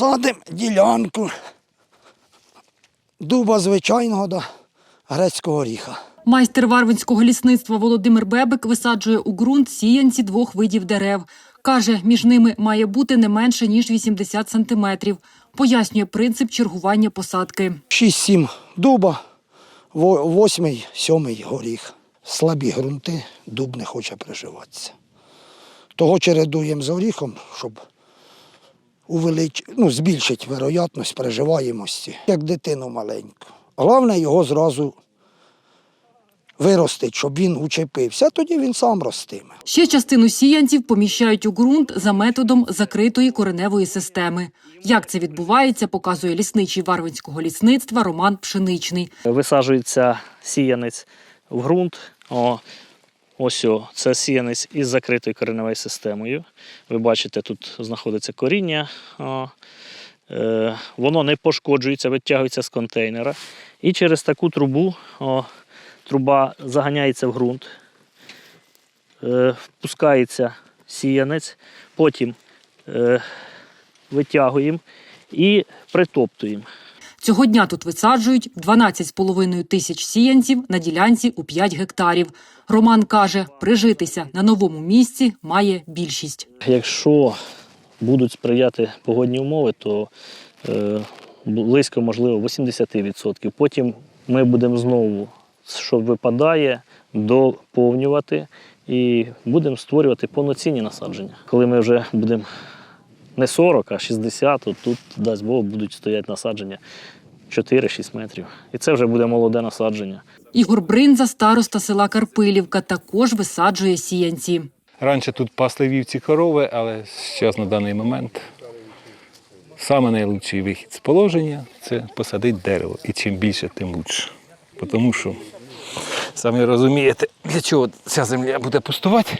садимо ділянку дуба звичайного до грецького оріха. Майстер Варвинського лісництва Володимир Бебик висаджує у ґрунт сіянці двох видів дерев. Каже, між ними має бути не менше ніж 80 сантиметрів. Пояснює принцип чергування посадки. 6-7 дуба, 8 сьомий горіх. Слабі ґрунти, дуб не хоче приживатися. Того чередуємо з горіхом, щоб увелич... ну, збільшити вероятність приживаємості, як дитину маленьку. Головне його зразу виростити, щоб він учепився, тоді він сам ростиме. Ще частину сіянців поміщають у ґрунт за методом закритої кореневої системи. Як це відбувається, показує лісничий Варвинського лісництва Роман Пшеничний. Висаджується сіянець в ґрунт. О, ось о, це сіянець із закритою кореневою системою. Ви бачите, тут знаходиться коріння. О, е, воно не пошкоджується, витягується з контейнера. І через таку трубу о, труба заганяється в ґрунт, е, впускається сіянець, потім е, витягуємо і притоптуємо. Цього дня тут висаджують 12,5 тисяч сіянців на ділянці у 5 гектарів. Роман каже, прижитися на новому місці має більшість. Якщо будуть сприяти погодні умови, то е, близько, можливо, 80%. Потім ми будемо знову, що випадає, доповнювати і будемо створювати повноцінні насадження. Коли ми вже будемо не 40, а 60, то тут, дасть Бог, будуть стояти насадження 4-6 метрів. І це вже буде молоде насадження. Ігор Бринза, староста села Карпилівка, також висаджує сіянці. Раніше тут пасли вівці корови, але зараз на даний момент саме найлучший вихід з положення це посадити дерево. І чим більше, тим краще. Тому що, самі розумієте, для чого ця земля буде пустувати,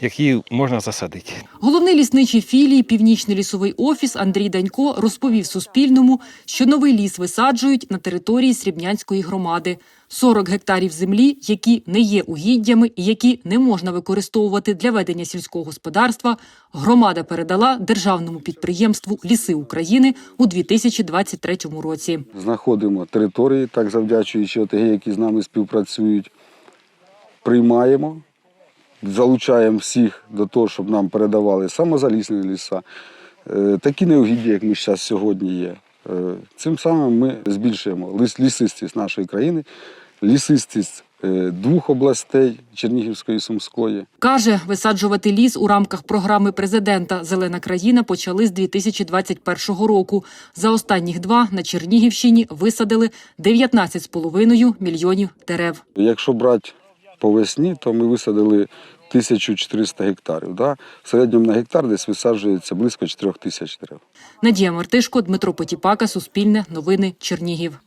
як її можна засадити. Головний лісничий філії Північний лісовий офіс Андрій Данько розповів Суспільному, що новий ліс висаджують на території Срібнянської громади. 40 гектарів землі, які не є угіддями і які не можна використовувати для ведення сільського господарства, громада передала державному підприємству Ліси України у 2023 році. знаходимо території, так завдячуючи ОТГ, які з нами співпрацюють, приймаємо, залучаємо всіх до того, щоб нам передавали самозалісні ліса, е, такі неугіддя, як ми зараз сьогодні є. Е, Цим самим ми збільшуємо ліс- лісистість нашої країни, лісистість е, двох областей Чернігівської і Сумської. Каже, висаджувати ліс у рамках програми президента Зелена країна почали з 2021 року. За останніх два на Чернігівщині висадили 19,5 мільйонів дерев. Якщо брати по весні, то ми висадили 1400 гектарів. Да? В середньому на гектар десь висаджується близько 4 тисяч дерев. Надія Мартишко, Дмитро Потіпака, Суспільне, Новини, Чернігів.